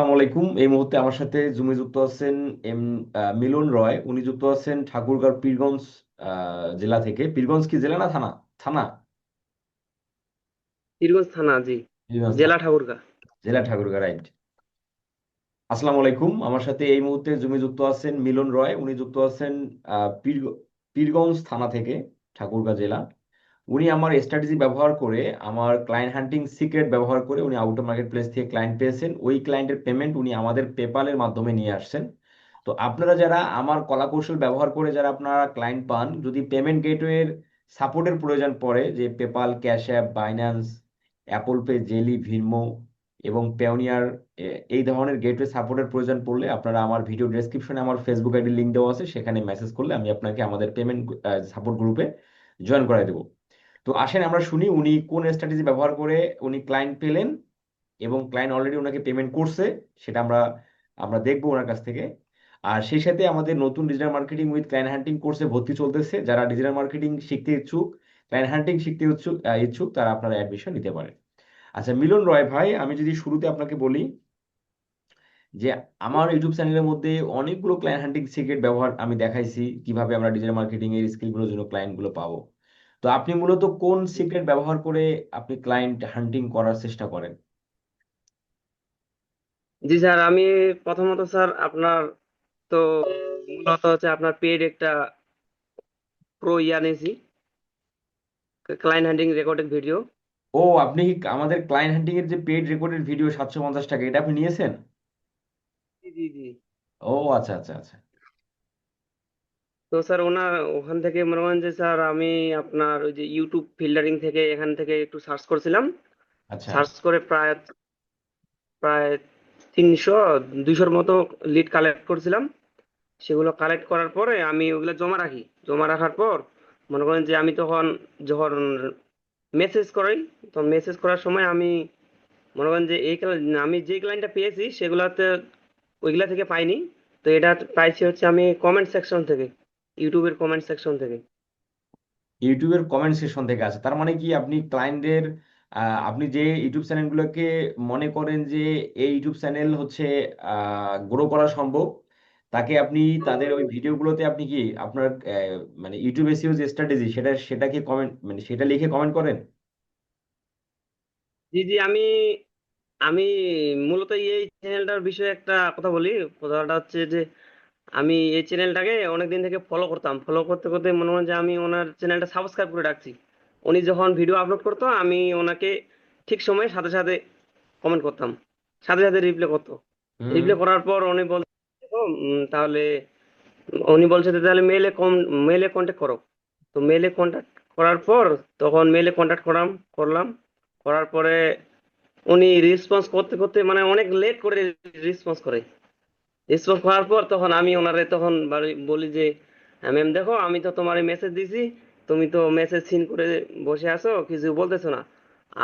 আসসালামু আলাইকুম। এই মুহূর্তে আমার সাথে জুমে যুক্ত আছেন এম মিলন রয়। উনি যুক্ত আছেন ঠাকুরগাঁও পীরগঞ্জ জেলা থেকে। পীরগঞ্জ কি জেলা না থানা? থানা? পীরগঞ্জ থানা জি। জেলা থানা। ঠাকুরগাঁ। জেলা ঠাকুরগাঁও রাইট। আসসালামু আলাইকুম। আমার সাথে এই মুহূর্তে জুমে যুক্ত আছেন মিলন রয়। উনি যুক্ত আছেন পীরগঞ্জ থানা থেকে ঠাকুরগাঁও জেলা। উনি আমার স্ট্র্যাটেজি ব্যবহার করে, আমার ক্লায়েন্ট হান্টিং সিক্রেট ব্যবহার করে উনি আউট মার্কেট প্লেস থেকে ক্লায়েন্ট পেয়েছেন। ওই ক্লায়েন্টের পেমেন্ট উনি আমাদের পেপালের মাধ্যমে নিয়ে আসছেন। তো আপনারা যারা আমার কলাকৌশল ব্যবহার করে যারা আপনারা ক্লায়েন্ট পান, যদি পেমেন্ট গেটওয়ের সাপোর্টের প্রয়োজন পড়ে, যে PayPal cash app Binance Apple pay Zelle Venmo এবং পেওনিয়ার এই ধরনের গেটওয়ে সাপোর্টের প্রয়োজন পড়লে আপনারা আমার ভিডিও ডেসক্রিপশনে আমার ফেসবুক আইডি লিঙ্ক দেওয়া আছে, সেখানে মেসেজ করলে আমি আপনাকে আমাদের পেমেন্ট সাপোর্ট গ্রুপে জয়েন করাই দেবো। তো আসেন আমরা শুনি উনি কোন স্ট্র্যাটেজি ব্যবহার করে উনি ক্লায়েন্ট পেলেন এবং ক্লায়েন্ট অলরেডি ওনাকে পেমেন্ট করছে, সেটা আমরা আমরা দেখব ওনার কাছ থেকে। আর সেই সাথে আমাদের নতুন digital marketing with client hunting কোর্সে ভর্তি চলতেছে। যারা ডিজিটাল মার্কেটিং শিখতে ইচ্ছুক ক্লায়েন্ট হান্টিং শিখতে ইচ্ছুক ইচ্ছুক, তারা আপনারা অ্যাডমিশন নিতে পারেন। আচ্ছা মিলন রয় ভাই, আমি যদি শুরুতে আপনাকে বলি যে আমার ইউটিউব চ্যানেলের মধ্যে অনেকগুলো ক্লায়েন্ট হান্টিং সিক্রেট ব্যবহার আমি দেখাইছি, কীভাবে আমরা ডিজিটাল মার্কেটিং এর স্কিলগুলোর জন্য ক্লায়েন্টগুলো পাবো। তো আপনি মূলত কোন সিক্রেট ব্যবহার করে আপনি ক্লায়েন্ট হান্টিং করার চেষ্টা করেন? জি স্যার আমি প্রথমত স্যার আপনার তো মূলত হচ্ছে আপনার পেড একটা প্রো ইয়া নিয়েছি। ক্লায়েন্ট হ্যান্ডিং রেকর্ডেড ভিডিও ও আপনি কি আমাদের ক্লায়েন্ট হান্টিং এর যে পেড রেকর্ডেড ভিডিও সাতশো পঞ্চাশ টাকা এটা আপনি নিয়েছেন? জি জি জি। ও আচ্ছা আচ্ছা আচ্ছা। তো স্যার ওনার ওখান থেকে মনে করেন যে স্যার আমি আপনার ওই যে ইউটিউব ফিল্টারিং থেকে এখান থেকে একটু সার্চ করছিলাম। আচ্ছা। সার্চ করে প্রায় প্রায় তিনশো দুইশোর মতো লিড কালেক্ট করছিলাম। সেগুলো কালেক্ট করার পরে আমি ওগুলো জমা রাখি। জমা রাখার পর মনে করেন যে আমি তখন যখন মেসেজ করাই তো মেসেজ করার সময় আমি মনে করেন যে এই আমি যে ক্লায়েন্টটা পেয়েছি সেগুলাতে ওইগুলা থেকে পাইনি। তো এটা পাইছি হচ্ছে আমি কমেন্ট সেকশন থেকে। ইউটিউবের কমেন্ট সেকশন থেকে। ইউটিউবের কমেন্ট সেকশন থেকে আছে। তার মানে কি? আপনি ক্লায়েন্টদের আপনি যে ইউটিউব চ্যানেলগুলোকে মনে করেন যে এই ইউটিউব চ্যানেল হচ্ছে গ্রো করা সম্ভব তাকে আপনি তাদের ওই ভিডিওগুলোতে আপনি কি আপনার মানে ইউটিউব এসইও যে স্ট্র্যাটেজি সেটা সেটাকে কমেন্ট মানে সেটা লিখে কমেন্ট করেন? জি জি আমি আমি মূলত এই চ্যানেলটার বিষয়ে একটা কথা বলি। কথাটা হচ্ছে যে আমি এই চ্যানেলটাকে অনেকদিন থেকে ফলো করতাম। ফলো করতে করতে মনে হয় যে আমি ওনার চ্যানেলটা সাবস্ক্রাইব করে রাখছি। উনি যখন ভিডিও আপলোড করতো আমি ওনাকে ঠিক সময়ে সাথে সাথে কমেন্ট করতাম। সাথে সাথে রিপ্লাই করতো। হুম। রিপ্লাই করার পর উনি বল তাহলে উনি বলছে যে তাহলে মেলে কম মেলে কন্ট্যাক্ট করো। তো মেলে কন্ট্যাক্ট করার পর তখন মেলে কন্ট্যাক্ট করলাম করলাম। করার পরে উনি রেসপন্স করতে করতে মানে অনেক লেট করে রেসপন্স করে। রেসপন্স করার পর তখন আমি ওনারে তখন বলি যে ম্যাম দেখো আমি তো তোমার মেসেজ দিছি তুমি তো মেসেজ সিন করে বসে আছো কিছু বলতেছো না।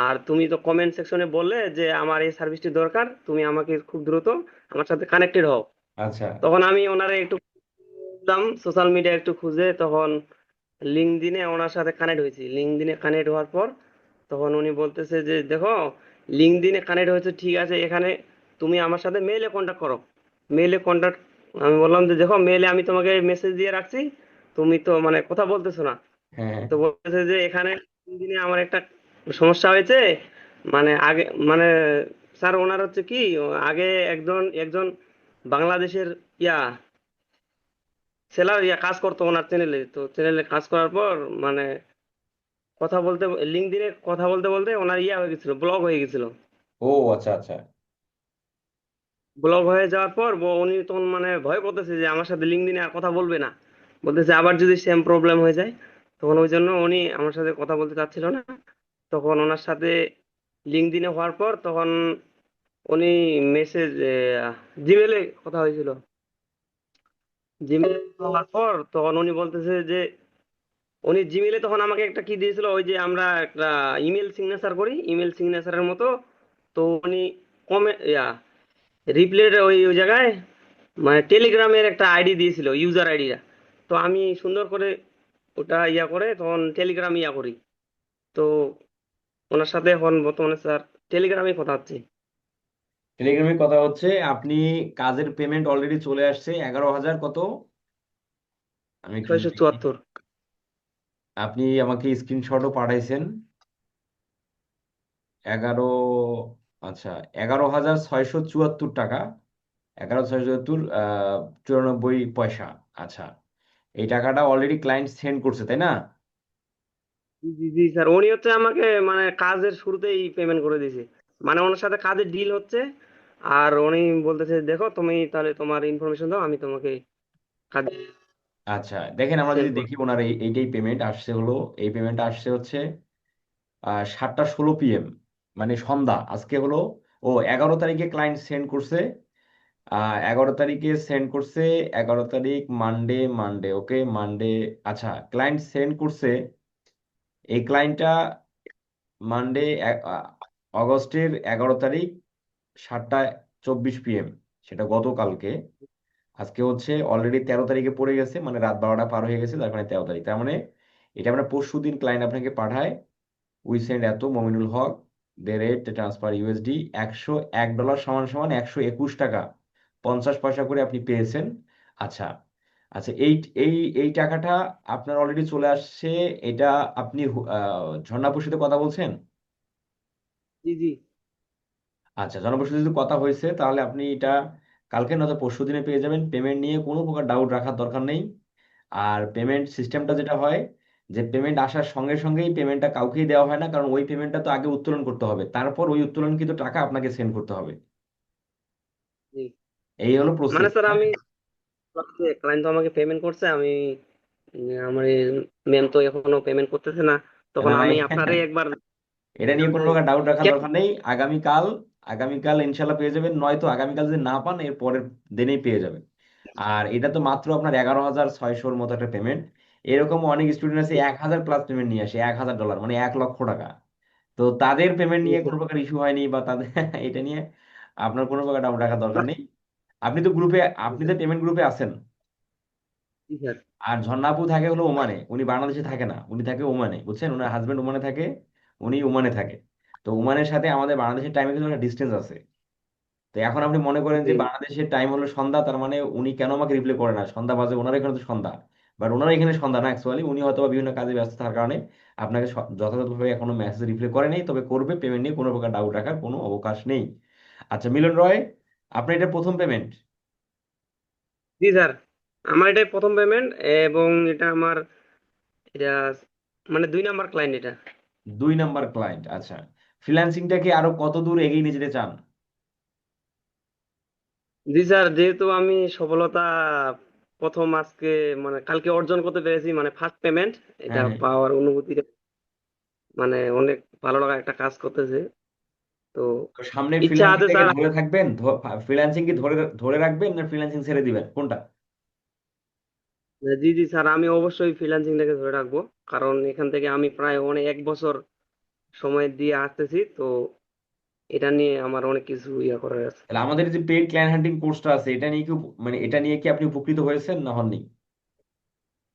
আর তুমি তো কমেন্ট সেকশনে বললে যে আমার এই সার্ভিসটি দরকার তুমি আমাকে খুব দ্রুত আমার সাথে কানেক্টেড হও। আচ্ছা। তখন আমি ওনারে একটু খুঁজলাম সোশ্যাল মিডিয়া একটু খুঁজে তখন লিঙ্কডিনে ওনার সাথে কানেক্ট হয়েছি। লিঙ্কডিনে কানেক্ট হওয়ার পর তখন উনি বলতেছে যে দেখো লিঙ্কডিনে কানেক্ট হয়েছে ঠিক আছে এখানে তুমি আমার সাথে মেইলে কন্ট্যাক্ট করো। মেইলে কন্ট্যাক্ট আমি বললাম যে দেখো মেইলে আমি তোমাকে মেসেজ দিয়ে রাখছি তুমি তো মানে কথা বলতেছো না। হ্যাঁ। তো বলতেছে যে এখানে দিনে আমার একটা সমস্যা হয়েছে মানে আগে মানে স্যার ওনার হচ্ছে কি আগে একজন একজন বাংলাদেশের ইয়া সেলার ইয়া কাজ করতো ওনার চ্যানেলে তো চ্যানেলে কাজ করার পর মানে কথা বলতে লিঙ্কডিনে কথা বলতে বলতে ওনার ইয়া হয়ে গেছিল ব্লক হয়ে গেছিল। ও আচ্ছা আচ্ছা। ব্লক হয়ে যাওয়ার পর উনি তখন মানে ভয় করতেছে যে আমার সাথে লিঙ্কডিনে আর কথা বলবে না। বলতেছে আবার যদি সেম প্রবলেম হয়ে যায়, তখন ওই জন্য উনি আমার সাথে কথা বলতে চাচ্ছিল না। তখন ওনার সাথে লিঙ্কডিনে হওয়ার পর তখন উনি মেসেজ জিমেলে কথা হয়েছিল। জিমেলে হওয়ার পর তখন উনি বলতেছে যে, উনি জিমেলে তখন আমাকে একটা কি দিয়েছিল, ওই যে আমরা একটা ইমেল সিগনেচার করি ইমেল সিগনেচারের মতো। তো উনি কমে ইয়া রিপ্লের ওই ওই জায়গায় মানে টেলিগ্রামের একটা আইডি দিয়েছিল ইউজার আইডিটা তো আমি সুন্দর করে ওটা ইয়া করে তখন টেলিগ্রাম ইয়া করি। তো ওনার সাথে এখন বর্তমানে স্যার টেলিগ্রামে কথা হচ্ছে। টেলিগ্রামে কথা হচ্ছে আপনি কাজের পেমেন্ট অলরেডি চলে আসছে এগারো হাজার কত? আমি ছয়শো চুয়াত্তর। আপনি আমাকে স্ক্রিনশটও পাঠাইছেন। এগারো আচ্ছা এগারো হাজার ছয়শো চুয়াত্তর টাকা এগারো ছয়শো চুয়াত্তর চুরানব্বই পয়সা। আচ্ছা এই টাকাটা অলরেডি ক্লায়েন্ট সেন্ড করছে তাই না? জি জি জি স্যার উনি হচ্ছে আমাকে মানে কাজের শুরুতেই পেমেন্ট করে দিয়েছে। মানে ওনার সাথে কাজের ডিল হচ্ছে আর উনি বলতেছে দেখো তুমি তাহলে তোমার ইনফরমেশন দাও আমি তোমাকে কাজে আচ্ছা দেখেন আমরা যদি দেখি ওনার এই এইটাই পেমেন্ট আসছে হলো এই পেমেন্ট আসছে হচ্ছে সাতটা ষোলো পিএম মানে সন্ধ্যা, আজকে হলো, ও এগারো তারিখে ক্লায়েন্ট সেন্ড করছে এগারো তারিখে সেন্ড করছে, এগারো তারিখ মানডে মানডে ওকে মানডে আচ্ছা ক্লায়েন্ট সেন্ড করছে, এই ক্লায়েন্টটা মানডে অগস্টের এগারো তারিখ সাতটা চব্বিশ পিএম সেটা গতকালকে। আজকে হচ্ছে অলরেডি তেরো তারিখে পড়ে গেছে মানে রাত বারোটা পার হয়ে গেছে, তার মানে তেরো তারিখ। তার মানে এটা আমরা পরশু দিন ক্লায়েন্ট আপনাকে পাঠায় উই সেন্ড এত Mominul Haque they rate transfer USD একশো এক ডলার সমান সমান একশো একুশ টাকা। পঞ্চাশ পয়সা করে আপনি পেয়েছেন। আচ্ছা আচ্ছা এই এই এই টাকাটা আপনার অলরেডি চলে আসছে। এটা আপনি ঝর্ণাপুর সাথে কথা বলছেন? জি জি। আচ্ছা ঝর্ণাপুর সাথে যদি কথা হয়েছে তাহলে আপনি এটা কালকে নয়তো পরশু দিনে পেয়ে যাবেন। পেমেন্ট নিয়ে কোনো প্রকার ডাউট রাখার দরকার নেই। আর পেমেন্ট সিস্টেমটা যেটা হয় যে পেমেন্ট আসার সঙ্গে সঙ্গেই পেমেন্টটা কাউকেই দেওয়া হয় না কারণ ওই পেমেন্টটা তো আগে উত্তোলন করতে হবে। তারপর ওই উত্তোলনকৃত টাকা আপনাকে সেন্ড করতে হবে। এই হলো মানে প্রসেস স্যার আমি ক্লায়েন্ট তো আমাকে পেমেন্ট করছে আমি আমার ম্যাম তো এখনও পেমেন্ট করতেছে না তখন আমি আপনারই একবার এটা নিয়ে কোনো প্রকার ডাউট রাখার দরকার নেই। আগামীকাল আগামীকাল ইনশাল্লাহ পেয়ে যাবেন নয়তো আগামীকাল যদি না পান এর পরের দিনেই পেয়ে যাবেন। আর এটা তো মাত্র আপনার এগারো হাজার ছয়শোর মতো একটা পেমেন্ট এরকম অনেক স্টুডেন্ট আছে এক হাজার প্লাস পেমেন্ট নিয়ে আসে এক হাজার ডলার মানে এক লক্ষ টাকা। তো তাদের পেমেন্ট নিয়ে কোনো প্রকার ইস্যু হয়নি বা তাদের এটা নিয়ে আপনার কোনো প্রকার ডাউট রাখার দরকার নেই। আপনি তো গ্রুপে আপনি তো পেমেন্ট গ্রুপে আছেন। আর ঝর্ণা আপু থাকে হলো ওমানে উনি বাংলাদেশে থাকে না উনি থাকে ওমানে বুঝছেন? ওনার হাজবেন্ড ওমানে থাকে উনি ওমানে থাকে। তো ওমানের সাথে আমাদের বাংলাদেশের টাইমে কিন্তু একটা ডিস্টেন্স আছে। তো এখন আপনি মনে করেন যে বাংলাদেশের টাইম হলো সন্ধ্যা তার মানে উনি কেন আমাকে রিপ্লাই করে না? সন্ধ্যা বাজে ওনার এখানে তো সন্ধ্যা। বাট ওনার এখানে সন্ধ্যা না অ্যাকচুয়ালি উনি হয়তো বিভিন্ন কাজে ব্যস্ত থাকার কারণে আপনাকে যথাযথভাবে এখনও মেসেজ রিপ্লাই করে নেই। তবে করবে পেমেন্ট নিয়ে কোনো প্রকার ডাউট রাখার কোনো অবকাশ নেই। আচ্ছা মিলন রয় আপনার এটা প্রথম পেমেন্ট জি স্যার আমার এটাই প্রথম পেমেন্ট এবং এটা আমার এটা মানে দুই নাম্বার ক্লায়েন্ট এটা। দুই নাম্বার ক্লায়েন্ট আচ্ছা। ফ্রিল্যান্সিংটাকে আরও কত দূর এগিয়ে নিয়ে যেতে চান? জি স্যার যেহেতু আমি সফলতা প্রথম আজকে মানে কালকে অর্জন করতে পেরেছি মানে ফার্স্ট পেমেন্ট এটা হ্যাঁ। পাওয়ার অনুভূতিটা মানে অনেক ভালো লাগা একটা কাজ করতেছে। তো সামনের ইচ্ছা আছে স্যার ধরে থাকবেন? ফ্রিল্যান্সিং কি ধরে ধরে রাখবেন না ফ্রিল্যান্সিং ছেড়ে দিবেন? কোনটা? জি জি স্যার আমি অবশ্যই ফ্রিল্যান্সিংটাকে ধরে রাখব। কারণ এখান থেকে আমি প্রায় অনেক এক বছর সময় দিয়ে আসতেছি তো এটা নিয়ে আমার অনেক কিছু ইয়া করার আছে। তাহলে আমাদের যে পেইড ক্লায়েন্ট হান্টিং কোর্সটা আছে এটা নিয়ে কি মানে এটা নিয়ে কি আপনি উপকৃত হয়েছেন না হননি?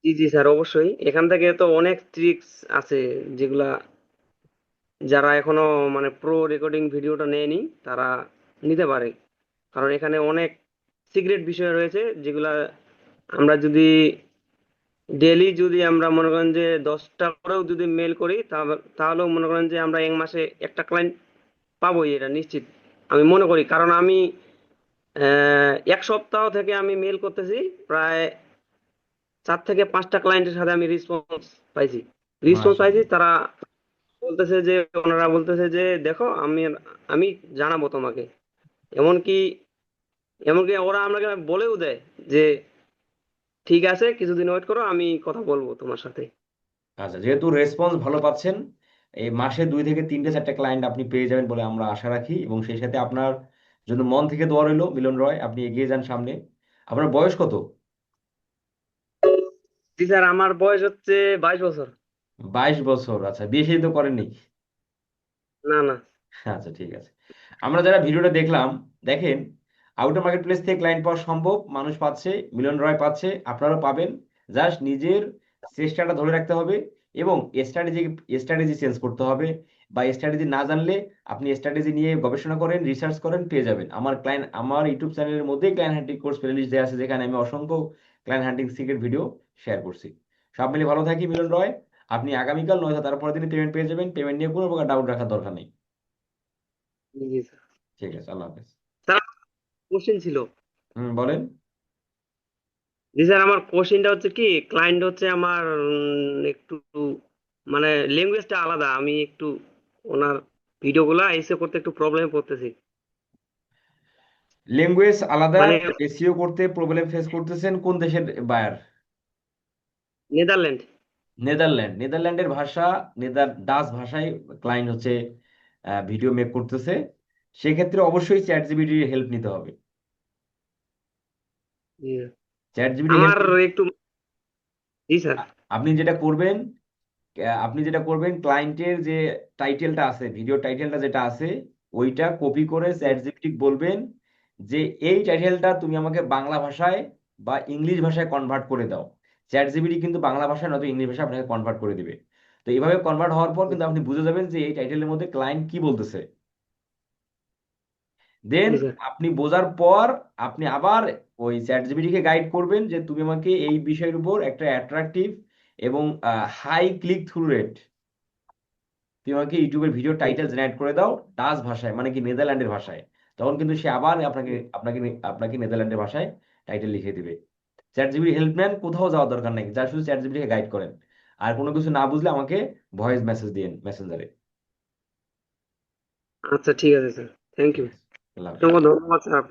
জি জি স্যার অবশ্যই। এখান থেকে তো অনেক ট্রিক্স আছে যেগুলা যারা এখনও মানে প্রো রেকর্ডিং ভিডিওটা নেয়নি তারা নিতে পারে। কারণ এখানে অনেক সিক্রেট বিষয় রয়েছে যেগুলা আমরা যদি ডেলি যদি আমরা মনে করেন যে দশটা করেও যদি মেল করি তাহলেও মনে করেন যে আমরা এক মাসে একটা ক্লায়েন্ট পাবোই এটা নিশ্চিত আমি মনে করি। কারণ আমি এক সপ্তাহ থেকে আমি মেল করতেছি প্রায় চার থেকে পাঁচটা ক্লায়েন্টের সাথে আমি রেসপন্স পাইছি। রেসপন্স পাইছি তারা বলতেছে যে ওনারা বলতেছে যে দেখো আমি আমি জানাব তোমাকে। এমনকি এমনকি ওরা আমাকে বলেও দেয় যে ঠিক আছে কিছুদিন ওয়েট করো আমি কথা বলব তোমার সাথে। আচ্ছা যেহেতু রেসপন্স ভালো পাচ্ছেন এই মাসে দুই থেকে তিনটে চারটে ক্লায়েন্ট আপনি পেয়ে যাবেন বলে আমরা আশা রাখি এবং সেই সাথে আপনার জন্য মন থেকে দোয়া রইল মিলন রয় আপনি এগিয়ে যান সামনে। আপনার বয়স কত? জি স্যার আমার বয়স হচ্ছে বাইশ বছর। বাইশ বছর আচ্ছা বিয়ে শাদী তো করেননি? না না। আচ্ছা ঠিক আছে। আমরা যারা ভিডিওটা দেখলাম দেখেন আউটার মার্কেট প্লেস থেকে ক্লায়েন্ট পাওয়া সম্ভব মানুষ পাচ্ছে মিলন রয় পাচ্ছে আপনারাও পাবেন। জাস্ট নিজের চেষ্টাটা ধরে রাখতে হবে এবং স্ট্র্যাটেজি স্ট্র্যাটেজি চেঞ্জ করতে হবে বা স্ট্র্যাটেজি না জানলে আপনি স্ট্র্যাটেজি নিয়ে গবেষণা করেন রিসার্চ করেন পেয়ে যাবেন। আমার ক্লায়েন্ট আমার ইউটিউব চ্যানেলের মধ্যেই ক্লায়েন্ট হান্টিং কোর্স প্লেলিস্ট দেওয়া আছে যেখানে আমি অসংখ্য client hunting secret video share করছি। সব মিলে ভালো থাকি মিলন রয়। আপনি আগামীকাল নয়তো তারপরের দিনে পেমেন্ট পেয়ে যাবেন। পেমেন্ট নিয়ে কোনো প্রকার ডাউট রাখার দরকার নেই। ঠিক আছে আল্লাহ হাফেজ। কোশ্চেন ছিল। হুম বলেন। জি স্যার আমার কোশ্চেনটা হচ্ছে কি ক্লায়েন্ট হচ্ছে আমার উম, একটু মানে ল্যাঙ্গুয়েজটা আলাদা। আমি একটু ওনার ভিডিওগুলা এসে করতে একটু প্রবলেমে পড়তেছি। ল্যাঙ্গুয়েজ আলাদা মানে করতে প্রবলেম ফেস করতেছেন কোন দেশের বায়ার নেদারল্যান্ড নেদারল্যান্ড নেদারল্যান্ডের ভাষা নেদার ডাচ ভাষায় ক্লায়েন্ট হচ্ছে ভিডিও মেক করতেছে। সেক্ষেত্রে অবশ্যই চ্যাট জিপিটির হেল্প নিতে হবে। চ্যাট জিপিটি আমার একটু জি স্যার। আপনি যেটা করবেন আপনি যেটা করবেন ক্লায়েন্টের যে টাইটেলটা আছে ভিডিও টাইটেলটা যেটা আছে ওইটা কপি করে চ্যাট জিপিটি বলবেন যে এই টাইটেলটা তুমি আমাকে বাংলা ভাষায় বা ইংলিশ ভাষায় কনভার্ট করে দাও। চ্যাট জিপিটি কিন্তু বাংলা ভাষায় নয়তো ইংলিশ ভাষায় আপনাকে কনভার্ট করে দিবে। তো এইভাবে কনভার্ট হওয়ার পর কিন্তু আপনি বুঝে যাবেন যে এই টাইটেলের মধ্যে ক্লায়েন্ট কি বলতেছে। দেন আপনি বোঝার পর আপনি আবার ওই চ্যাট জিপিটিকে গাইড করবেন যে তুমি আমাকে এই বিষয়ের উপর একটা অ্যাট্রাকটিভ এবং হাই ক্লিক থ্রু রেট তুমি আমাকে ইউটিউবের ভিডিও টাইটেল জেনারেট করে দাও ডাচ ভাষায় মানে কি নেদারল্যান্ডের ভাষায়। তখন কিন্তু সে আবার আপনাকে আপনাকে আপনাকে নেদারল্যান্ডের ভাষায় টাইটেল লিখে দিবে। চ্যাট জিপিটি হেল্প নেন কোথাও যাওয়ার দরকার নাই যা শুধু চ্যাট জিপিটিকে গাইড করেন। আর কোনো কিছু না বুঝলে আমাকে ভয়েস মেসেজ দিন মেসেঞ্জারে আচ্ছা ঠিক আছে স্যার থ্যাংক ইউ ধন্যবাদ স্যার